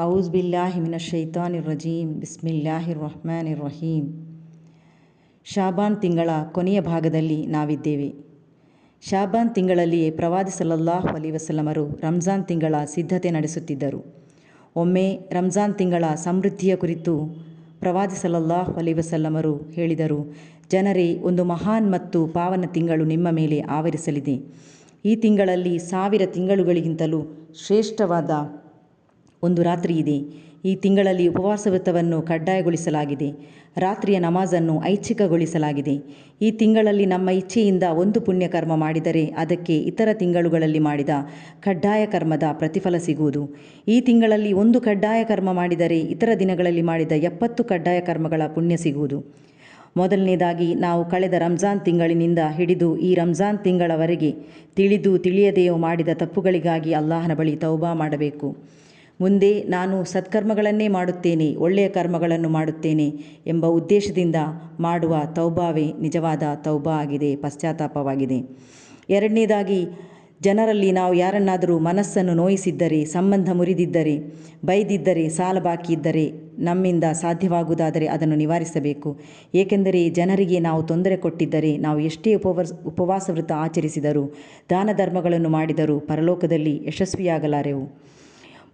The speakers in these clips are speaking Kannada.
ಔಸ್ ಬಿಲ್ಲಾಹಿ ಮಿನ ಶೈತಾನ್ ರಜೀಮ್, ಬಿಸ್ಮಿಲ್ಲಾಹಿರ್ ರಹ್ಮಾನ್ ರಹೀಮ್. ಶಾಬಾನ್ ತಿಂಗಳ ಕೊನೆಯ ಭಾಗದಲ್ಲಿ ನಾವಿದ್ದೇವೆ. ಶಾಬಾನ್ ತಿಂಗಳಲ್ಲಿಯೇ ಪ್ರವಾದಿ ಸಲ್ಲಲ್ಲಾಹು ಅಲಿ ವಸಲ್ಲಮರು ರಂಜಾನ್ ತಿಂಗಳ ಸಿದ್ಧತೆ ನಡೆಸುತ್ತಿದ್ದರು. ಒಮ್ಮೆ ರಂಜಾನ್ ತಿಂಗಳ ಸಮೃದ್ಧಿಯ ಕುರಿತು ಪ್ರವಾದಿ ಸಲ್ಲಲ್ಲಾಹು ಅಲಿ ವಸಲ್ಲಮರು ಹೇಳಿದರು, ಜನರೇ, ಒಂದು ಮಹಾನ್ ಮತ್ತು ಪಾವನ ತಿಂಗಳು ನಿಮ್ಮ ಮೇಲೆ ಆವರಿಸಲಿದೆ. ಈ ತಿಂಗಳಲ್ಲಿ ಸಾವಿರ ತಿಂಗಳುಗಳಿಗಿಂತಲೂ ಶ್ರೇಷ್ಠವಾದ ಒಂದು ರಾತ್ರಿ ಇದೆ. ಈ ತಿಂಗಳಲ್ಲಿ ಉಪವಾಸ ವ್ರತವನ್ನು ಕಡ್ಡಾಯಗೊಳಿಸಲಾಗಿದೆ. ರಾತ್ರಿಯ ನಮಾಜನ್ನು ಐಚ್ಛಿಕಗೊಳಿಸಲಾಗಿದೆ. ಈ ತಿಂಗಳಲ್ಲಿ ನಮ್ಮ ಇಚ್ಛೆಯಿಂದ ಒಂದು ಪುಣ್ಯಕರ್ಮ ಮಾಡಿದರೆ ಅದಕ್ಕೆ ಇತರ ತಿಂಗಳುಗಳಲ್ಲಿ ಮಾಡಿದ ಕಡ್ಡಾಯ ಕರ್ಮದ ಪ್ರತಿಫಲ ಸಿಗುವುದು. ಈ ತಿಂಗಳಲ್ಲಿ ಒಂದು ಕಡ್ಡಾಯ ಕರ್ಮ ಮಾಡಿದರೆ ಇತರ ದಿನಗಳಲ್ಲಿ ಮಾಡಿದ ಎಪ್ಪತ್ತು ಕಡ್ಡಾಯ ಕರ್ಮಗಳ ಪುಣ್ಯ ಸಿಗುವುದು. ಮೊದಲನೇದಾಗಿ ನಾವು ಕಳೆದ ರಂಜಾನ್ ತಿಂಗಳಿನಿಂದ ಹಿಡಿದು ಈ ರಂಜಾನ್ ತಿಂಗಳವರೆಗೆ ತಿಳಿದು ತಿಳಿಯದೆಯೋ ಮಾಡಿದ ತಪ್ಪುಗಳಿಗಾಗಿ ಅಲ್ಲಾಹನ ಬಳಿ ತೌಬಾ ಮಾಡಬೇಕು. ಮುಂದೆ ನಾನು ಸತ್ಕರ್ಮಗಳನ್ನೇ ಮಾಡುತ್ತೇನೆ, ಒಳ್ಳೆಯ ಕರ್ಮಗಳನ್ನು ಮಾಡುತ್ತೇನೆ ಎಂಬ ಉದ್ದೇಶದಿಂದ ಮಾಡುವ ತೌಬಾವೇ ನಿಜವಾದ ತೌಬಾ ಆಗಿದೆ, ಪಶ್ಚಾತ್ತಾಪವಾಗಿದೆ. ಎರಡನೇದಾಗಿ, ಜನರಲ್ಲಿ ನಾವು ಯಾರನ್ನಾದರೂ ಮನಸ್ಸನ್ನು ನೋಯಿಸಿದ್ದರೆ, ಸಂಬಂಧ ಮುರಿದಿದ್ದರೆ, ಬೈದಿದ್ದರೆ, ಸಾಲ ಬಾಕಿ ಇದ್ದರೆ ನಮ್ಮಿಂದ ಸಾಧ್ಯವಾಗುವುದಾದರೆ ಅದನ್ನು ನಿವಾರಿಸಬೇಕು. ಏಕೆಂದರೆ ಜನರಿಗೆ ನಾವು ತೊಂದರೆ ಕೊಟ್ಟಿದ್ದರೆ, ನಾವು ಎಷ್ಟೇ ಉಪವಾಸ ಉಪವಾಸ ವೃತ್ತ ಆಚರಿಸಿದರೂ ದಾನ ಧರ್ಮಗಳನ್ನು ಮಾಡಿದರೂ ಪರಲೋಕದಲ್ಲಿ ಯಶಸ್ವಿಯಾಗಲಾರೆವು.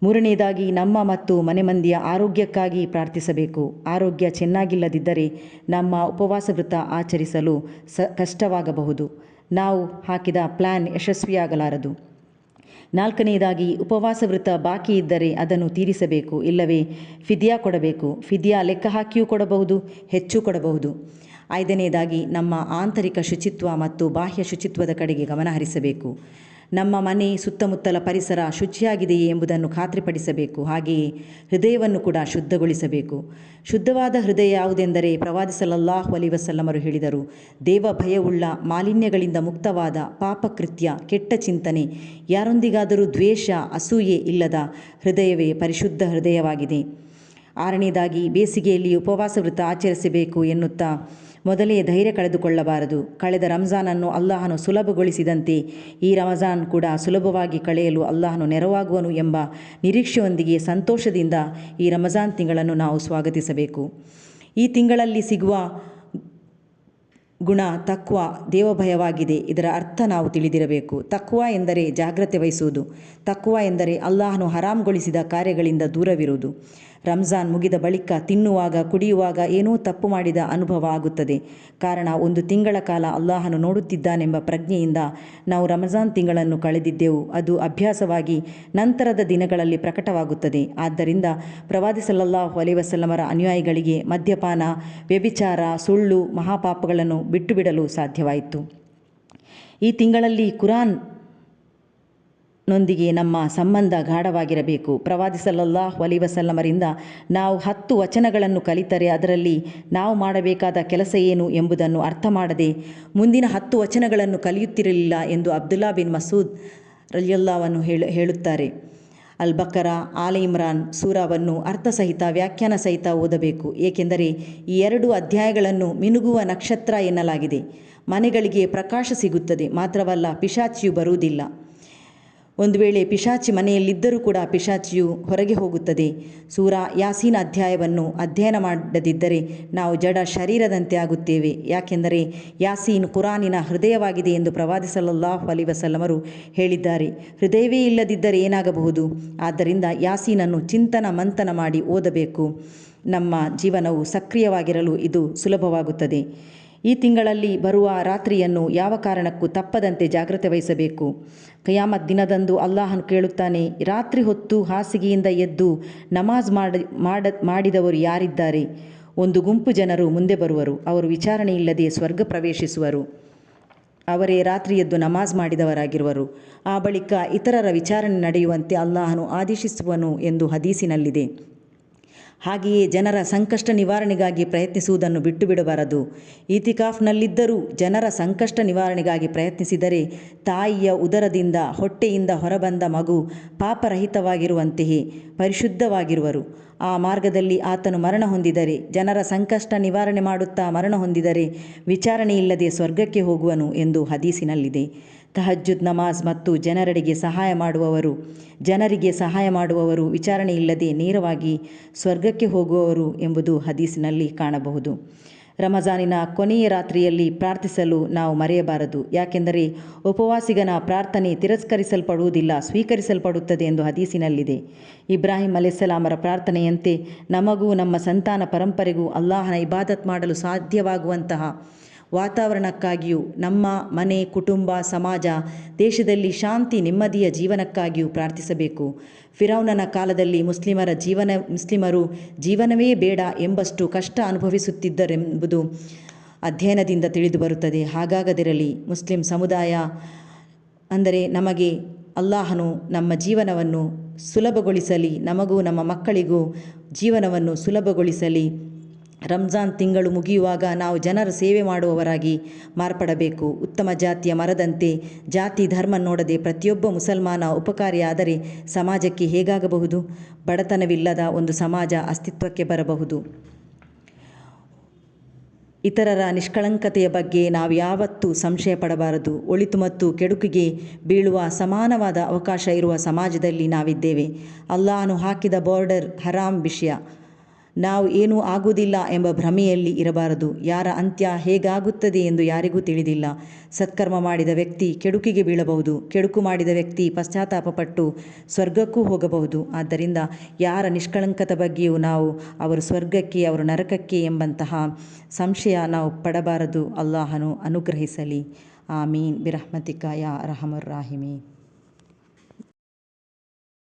ಮೂರನೆಯದಾಗಿ ನಮ್ಮ ಮತ್ತು ಮನೆ ಮಂದಿಯ ಆರೋಗ್ಯಕ್ಕಾಗಿ ಪ್ರಾರ್ಥಿಸಬೇಕು. ಆರೋಗ್ಯ ಚೆನ್ನಾಗಿಲ್ಲದಿದ್ದರೆ ನಮ್ಮ ಉಪವಾಸ ವೃತ್ತ ಆಚರಿಸಲು ಸ ಕಷ್ಟವಾಗಬಹುದು. ನಾವು ಹಾಕಿದ ಪ್ಲ್ಯಾನ್ ಯಶಸ್ವಿಯಾಗಲಾರದು. ನಾಲ್ಕನೆಯದಾಗಿ ಉಪವಾಸ ವೃತ್ತ ಬಾಕಿ ಇದ್ದರೆ ಅದನ್ನು ತೀರಿಸಬೇಕು. ಇಲ್ಲವೇ ಫಿದಿಯಾ ಕೊಡಬೇಕು. ಫಿದಿಯಾ ಲೆಕ್ಕ ಹಾಕಿಯೂ ಕೊಡಬಹುದು, ಹೆಚ್ಚು ಕೊಡಬಹುದು. ಐದನೆಯದಾಗಿ ನಮ್ಮ ಆಂತರಿಕ ಶುಚಿತ್ವ ಮತ್ತು ಬಾಹ್ಯ ಶುಚಿತ್ವದ ಕಡೆಗೆ ಗಮನ ಹರಿಸಬೇಕು ನಮ್ಮ ಮನೆ ಸುತ್ತಮುತ್ತಲ ಪರಿಸರ ಶುಚಿಯಾಗಿದೆಯೇ ಎಂಬುದನ್ನು ಖಾತ್ರಿಪಡಿಸಬೇಕು. ಹಾಗೆಯೇ ಹೃದಯವನ್ನು ಕೂಡ ಶುದ್ಧಗೊಳಿಸಬೇಕು. ಶುದ್ಧವಾದ ಹೃದಯ ಯಾವುದೆಂದರೆ ಪ್ರವಾದಿ ಸಲ್ಲಲ್ಲಾಹು ಅಲಿ ವಸಲ್ಲಮರು ಹೇಳಿದರು, ದೇವ ಭಯವುಳ್ಳ ಮಾಲಿನ್ಯಗಳಿಂದ ಮುಕ್ತವಾದ ಪಾಪಕೃತ್ಯ, ಕೆಟ್ಟ ಚಿಂತನೆ, ಯಾರೊಂದಿಗಾದರೂ ದ್ವೇಷ, ಅಸೂಯೆ ಇಲ್ಲದ ಹೃದಯವೇ ಪರಿಶುದ್ಧ ಹೃದಯವಾಗಿದೆ. ಆರನೇದಾಗಿ, ಬೇಸಿಗೆಯಲ್ಲಿ ಉಪವಾಸ ವೃತ್ತ ಆಚರಿಸಬೇಕು ಎನ್ನುತ್ತಾ ಮೊದಲೇ ಧೈರ್ಯ ಕಳೆದುಕೊಳ್ಳಬಾರದು. ಕಳೆದ ರಂಜಾನನ್ನು ಅಲ್ಲಾಹನು ಸುಲಭಗೊಳಿಸಿದಂತೆ ಈ ರಮಜಾನ್ ಕೂಡ ಸುಲಭವಾಗಿ ಕಳೆಯಲು ಅಲ್ಲಾಹನು ನೆರವಾಗುವನು ಎಂಬ ನಿರೀಕ್ಷೆಯೊಂದಿಗೆ ಸಂತೋಷದಿಂದ ಈ ರಮಜಾನ್ ತಿಂಗಳನ್ನು ನಾವು ಸ್ವಾಗತಿಸಬೇಕು. ಈ ತಿಂಗಳಲ್ಲಿ ಸಿಗುವ ಗುಣ, ತಕ್ವ, ದೇವಭಯವಾಗಿದೆ. ಇದರ ಅರ್ಥ ನಾವು ತಿಳಿದಿರಬೇಕು. ತಕ್ವ ಎಂದರೆ ಜಾಗ್ರತೆ ವಹಿಸುವುದು. ತಕ್ವ ಎಂದರೆ ಅಲ್ಲಾಹನು ಹರಾಮ್ಗೊಳಿಸಿದ ಕಾರ್ಯಗಳಿಂದ ದೂರವಿರುವುದು. ರಂಜಾನ್ ಮುಗಿದ ಬಳಿಕ ತಿನ್ನುವಾಗ, ಕುಡಿಯುವಾಗ ಏನೋ ತಪ್ಪು ಮಾಡಿದ ಅನುಭವ ಆಗುತ್ತದೆ. ಕಾರಣ, ಒಂದು ತಿಂಗಳ ಕಾಲ ಅಲ್ಲಾಹನು ನೋಡುತ್ತಿದ್ದಾನೆಂಬ ಪ್ರಜ್ಞೆಯಿಂದ ನಾವು ರಂಜಾನ್ ತಿಂಗಳನ್ನು ಕಳೆದಿದ್ದೆವು. ಅದು ಅಭ್ಯಾಸವಾಗಿ ನಂತರದ ದಿನಗಳಲ್ಲಿ ಪ್ರಕಟವಾಗುತ್ತದೆ. ಆದ್ದರಿಂದ ಪ್ರವಾದಿ ಸಲ್ಲಲ್ಲಾಹು ಅಲೈ ವಸಲ್ಲಮರ ಅನುಯಾಯಿಗಳಿಗೆ ಮದ್ಯಪಾನ, ವ್ಯಭಿಚಾರ, ಸುಳ್ಳು, ಮಹಾಪಾಪಗಳನ್ನು ಬಿಟ್ಟು ಬಿಡಲು ಸಾಧ್ಯವಾಯಿತು. ಈ ತಿಂಗಳಲ್ಲಿ ಕುರಾನ್ ನೊಂದಿಗೆ ನಮ್ಮ ಸಂಬಂಧ ಗಾಢವಾಗಿರಬೇಕು. ಪ್ರವಾದಿ ಸಲ್ಲಲ್ಲಾಹು ಅಲಿ ವಸಲ್ಲಮರಿಂದ ನಾವು ಹತ್ತು ವಚನಗಳನ್ನು ಕಲಿತರೆ ಅದರಲ್ಲಿ ನಾವು ಮಾಡಬೇಕಾದ ಕೆಲಸ ಏನು ಎಂಬುದನ್ನು ಅರ್ಥ ಮಾಡದೆ ಮುಂದಿನ ಹತ್ತು ವಚನಗಳನ್ನು ಕಲಿಯುತ್ತಿರಲಿಲ್ಲ ಎಂದು ಅಬ್ದುಲ್ಲಾ ಬಿನ್ ಮಸೂದ್ ರಲಿಯಲ್ಲಾವನ್ನು ಹೇಳು, ಹೇಳುತ್ತಾರೆ. ಅಲ್ ಬಕರ ಆಲ ಇಮ್ರಾನ್ ಸೂರಾವನ್ನು ಅರ್ಥಸಹಿತ ವ್ಯಾಖ್ಯಾನ ಸಹಿತ ಓದಬೇಕು. ಏಕೆಂದರೆ ಈ ಎರಡು ಅಧ್ಯಾಯಗಳನ್ನು ಮಿನುಗುವ ನಕ್ಷತ್ರ ಎನ್ನಲಾಗಿದೆ. ಮನೆಗಳಿಗೆ ಪ್ರಕಾಶ ಸಿಗುತ್ತದೆ. ಮಾತ್ರವಲ್ಲ ಪಿಶಾಚಿಯು ಬರುವುದಿಲ್ಲ. ಒಂದು ವೇಳೆ ಪಿಶಾಚಿ ಮನೆಯಲ್ಲಿದ್ದರೂ ಕೂಡ ಪಿಶಾಚಿಯು ಹೊರಗೆ ಹೋಗುತ್ತದೆ. ಸೂರ ಯಾಸೀನ ಅಧ್ಯಾಯವನ್ನು ಅಧ್ಯಯನ ಮಾಡದಿದ್ದರೆ ನಾವು ಜಡ ಶರೀರದಂತೆ ಆಗುತ್ತೇವೆ. ಯಾಕೆಂದರೆ ಯಾಸೀನ್ ಕುರಾನಿನ ಹೃದಯವಾಗಿದೆ ಎಂದು ಪ್ರವಾದಿ ಸಲ್ಲಲ್ಲಾಹು ಅಲಿ ವಸಲ್ಲಮರು ಹೇಳಿದ್ದಾರೆ. ಹೃದಯವೇ ಇಲ್ಲದಿದ್ದರೆ ಏನಾಗಬಹುದು? ಆದ್ದರಿಂದ ಯಾಸೀನನ್ನು ಚಿಂತನ ಮಂಥನ ಮಾಡಿ ಓದಬೇಕು. ನಮ್ಮ ಜೀವನವು ಸಕ್ರಿಯವಾಗಿರಲು ಇದು ಸುಲಭವಾಗುತ್ತದೆ. ಈ ತಿಂಗಳಲ್ಲಿ ಬರುವ ರಾತ್ರಿಯನ್ನು ಯಾವ ಕಾರಣಕ್ಕೂ ತಪ್ಪದಂತೆ ಜಾಗ್ರತೆ ವಹಿಸಬೇಕು. ಕಯಾಮತ್ ದಿನದಂದು ಅಲ್ಲಾಹನು ಕೇಳುತ್ತಾನೆ, ರಾತ್ರಿ ಹೊತ್ತು ಹಾಸಿಗೆಯಿಂದ ಎದ್ದು ನಮಾಜ್ ಮಾಡಿ, ಮಾಡ, ಮಾಡಿದವರು ಯಾರಿದ್ದಾರೆ? ಒಂದು ಗುಂಪು ಜನರು ಮುಂದೆ ಬರುವರು, ಅವರು ವಿಚಾರಣೆ ಇಲ್ಲದೆ ಸ್ವರ್ಗ ಪ್ರವೇಶಿಸುವರು. ಅವರೇ ರಾತ್ರಿ ಎದ್ದು ನಮಾಜ್ ಮಾಡಿದವರಾಗಿರುವರು. ಆ ಬಳಿಕ ಇತರರ ವಿಚಾರಣೆ ನಡೆಯುವಂತೆ ಅಲ್ಲಾಹನು ಆದೇಶಿಸುವನು ಎಂದು ಹದೀಸಿನಲ್ಲಿದೆ. ಹಾಗೆಯೇ ಜನರ ಸಂಕಷ್ಟ ನಿವಾರಣೆಗಾಗಿ ಪ್ರಯತ್ನಿಸುವುದನ್ನು ಬಿಟ್ಟು ಬಿಡಬಾರದು ಇತಿಕಾಫ್ನಲ್ಲಿದ್ದರೂ ಜನರ ಸಂಕಷ್ಟ ನಿವಾರಣೆಗಾಗಿ ಪ್ರಯತ್ನಿಸಿದರೆ ತಾಯಿಯ ಉದರದಿಂದ ಹೊಟ್ಟೆಯಿಂದ ಹೊರಬಂದ ಮಗು ಪಾಪರಹಿತವಾಗಿರುವಂತೆಯೇ ಪರಿಶುದ್ಧವಾಗಿರುವರು. ಆ ಮಾರ್ಗದಲ್ಲಿ ಆತನು ಮರಣ ಹೊಂದಿದರೆ, ಜನರ ಸಂಕಷ್ಟ ನಿವಾರಣೆ ಮಾಡುತ್ತಾ ಮರಣ ಹೊಂದಿದರೆ ವಿಚಾರಣೆ ಇಲ್ಲದೆ ಸ್ವರ್ಗಕ್ಕೆ ಹೋಗುವನು ಎಂದು ಹದೀಸಿನಲ್ಲಿದೆ. ತಹಜ್ಜುದ್ ನಮಾಜ್ ಮತ್ತು ಜನರಡಿಗೆ ಸಹಾಯ ಮಾಡುವವರು, ಜನರಿಗೆ ಸಹಾಯ ಮಾಡುವವರು ವಿಚಾರಣೆ ಇಲ್ಲದೆ ನೇರವಾಗಿ ಸ್ವರ್ಗಕ್ಕೆ ಹೋಗುವವರು ಎಂಬುದು ಹದೀಸಿನಲ್ಲಿ ಕಾಣಬಹುದು. ರಮಜಾನಿನ ಕೊನೆಯ ರಾತ್ರಿಯಲ್ಲಿ ಪ್ರಾರ್ಥಿಸಲು ನಾವು ಮರೆಯಬಾರದು. ಯಾಕೆಂದರೆ ಉಪವಾಸಿಗನ ಪ್ರಾರ್ಥನೆ ತಿರಸ್ಕರಿಸಲ್ಪಡುವುದಿಲ್ಲ, ಸ್ವೀಕರಿಸಲ್ಪಡುತ್ತದೆ ಎಂದು ಹದೀಸಿನಲ್ಲಿದೆ. ಇಬ್ರಾಹಿಂ ಅಲೆಸಲಾಮರ ಪ್ರಾರ್ಥನೆಯಂತೆ ನಮಗೂ ನಮ್ಮ ಸಂತಾನ ಪರಂಪರೆಗೂ ಅಲ್ಲಾಹನ ಇಬಾದತ್ ಮಾಡಲು ಸಾಧ್ಯವಾಗುವಂತಹ ವಾತಾವರಣಕ್ಕಾಗಿಯೂ, ನಮ್ಮ ಮನೆ, ಕುಟುಂಬ, ಸಮಾಜ, ದೇಶದಲ್ಲಿ ಶಾಂತಿ, ನೆಮ್ಮದಿಯ ಜೀವನಕ್ಕಾಗಿಯೂ ಪ್ರಾರ್ಥಿಸಬೇಕು. ಫಿರೌನನ ಕಾಲದಲ್ಲಿ ಮುಸ್ಲಿಮರ ಜೀವನ, ಮುಸ್ಲಿಮರು ಜೀವನವೇ ಬೇಡ ಎಂಬಷ್ಟು ಕಷ್ಟ ಅನುಭವಿಸುತ್ತಿದ್ದರೆಂಬುದು ಅಧ್ಯಯನದಿಂದ ತಿಳಿದು ಬರುತ್ತದೆ. ಹಾಗಾಗದಿರಲಿ, ಮುಸ್ಲಿಂ ಸಮುದಾಯ ಅಂದರೆ ನಮಗೆ ಅಲ್ಲಾಹನು ನಮ್ಮ ಜೀವನವನ್ನು ಸುಲಭಗೊಳಿಸಲಿ, ನಮಗೂ ನಮ್ಮ ಮಕ್ಕಳಿಗೂ ಜೀವನವನ್ನು ಸುಲಭಗೊಳಿಸಲಿ ರಂಜಾನ್ ತಿಂಗಳು ಮುಗಿಯುವಾಗ ನಾವು ಜನರ ಸೇವೆ ಮಾಡುವವರಾಗಿ ಮಾರ್ಪಡಬೇಕು. ಉತ್ತಮ ಜಾತಿಯ ಮರದಂತೆ ಜಾತಿ ಧರ್ಮ ನೋಡದೆ ಪ್ರತಿಯೊಬ್ಬ ಮುಸಲ್ಮಾನ ಉಪಕಾರಿಯಾದರೆ ಸಮಾಜಕ್ಕೆ ಹೇಗಾಗಬಹುದು? ಬಡತನವಿಲ್ಲದ ಒಂದು ಸಮಾಜ ಅಸ್ತಿತ್ವಕ್ಕೆ ಬರಬಹುದು. ಇತರರ ನಿಷ್ಕಳಂಕತೆಯ ಬಗ್ಗೆ ನಾವು ಯಾವತ್ತೂ ಸಂಶಯ ಪಡಬಾರದು. ಒಳಿತು ಮತ್ತು ಕೆಡುಕಿಗೆ ಬೀಳುವ ಸಮಾನವಾದ ಅವಕಾಶ ಇರುವ ಸಮಾಜದಲ್ಲಿ ನಾವಿದ್ದೇವೆ. ಅಲ್ಲಾನು ಹಾಕಿದ ಬಾರ್ಡರ್ ಹರಾಮ್ ವಿಷಯ. ನಾವು ಏನೂ ಆಗುವುದಿಲ್ಲ ಎಂಬ ಭ್ರಮೆಯಲ್ಲಿ ಇರಬಾರದು. ಯಾರ ಅಂತ್ಯ ಹೇಗಾಗುತ್ತದೆ ಎಂದು ಯಾರಿಗೂ ತಿಳಿದಿಲ್ಲ. ಸತ್ಕರ್ಮ ಮಾಡಿದ ವ್ಯಕ್ತಿ ಕೆಡುಕಿಗೆ ಬೀಳಬಹುದು. ಕೆಡುಕು ಮಾಡಿದ ವ್ಯಕ್ತಿ ಪಶ್ಚಾತ್ತಾಪಪಟ್ಟು ಸ್ವರ್ಗಕ್ಕೂ ಹೋಗಬಹುದು. ಆದ್ದರಿಂದ ಯಾರ ನಿಷ್ಕಳಂಕದ ಬಗ್ಗೆಯೂ ನಾವು ಅವರು ಸ್ವರ್ಗಕ್ಕೆ, ಅವರು ನರಕಕ್ಕೆ ಎಂಬಂತಹ ಸಂಶಯ ನಾವು ಪಡಬಾರದು. ಅಲ್ಲಾಹನು ಅನುಗ್ರಹಿಸಲಿ. ಆಮೀನ್. ಬಿರಹ್ಮತಿಕಾಯ ರಹಮುರ್ ರಾಹಿಮೀನ್.